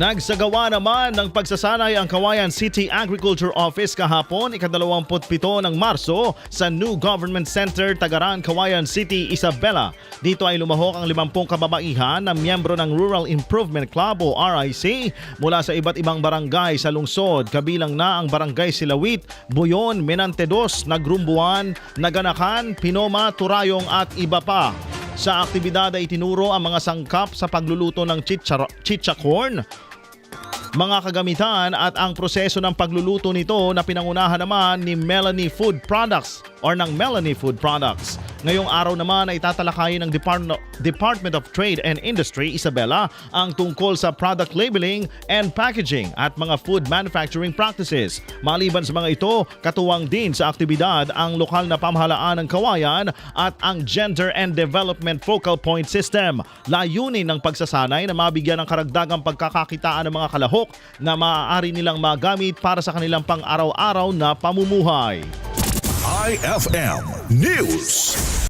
Nagsagawa naman ng pagsasanay ang Kawayan City Agriculture Office kahapon, ikadalawamputpito ng Marso sa New Government Center, Tagaran, Kawayan City, Isabela. Dito ay lumahok ang 50 kababaihan na miyembro ng Rural Improvement Club o RIC mula sa iba't ibang barangay sa lungsod, kabilang na ang Barangay Silawit, Buyon, Menantedos, Nagrumbuan, Naganakan, Pinoma, Turayong at iba pa. Sa aktibidad ay tinuro ang mga sangkap sa pagluluto ng chichar- chichacorn, mga kagamitan at ang proseso ng pagluluto nito na pinangunahan naman ni Melanie Food Products or ng Melanie Food Products. Ngayong araw naman ay tatalakayin ng Department Department of Trade and Industry Isabela ang tungkol sa product labeling and packaging at mga food manufacturing practices. Maliban sa mga ito, katuwang din sa aktibidad ang lokal na pamahalaan ng kawayan at ang Gender and Development Focal Point System. Layunin ng pagsasanay na mabigyan ng karagdagang pagkakakitaan ng mga kalahok na maaari nilang magamit para sa kanilang pang-araw-araw na pamumuhay. IFM News.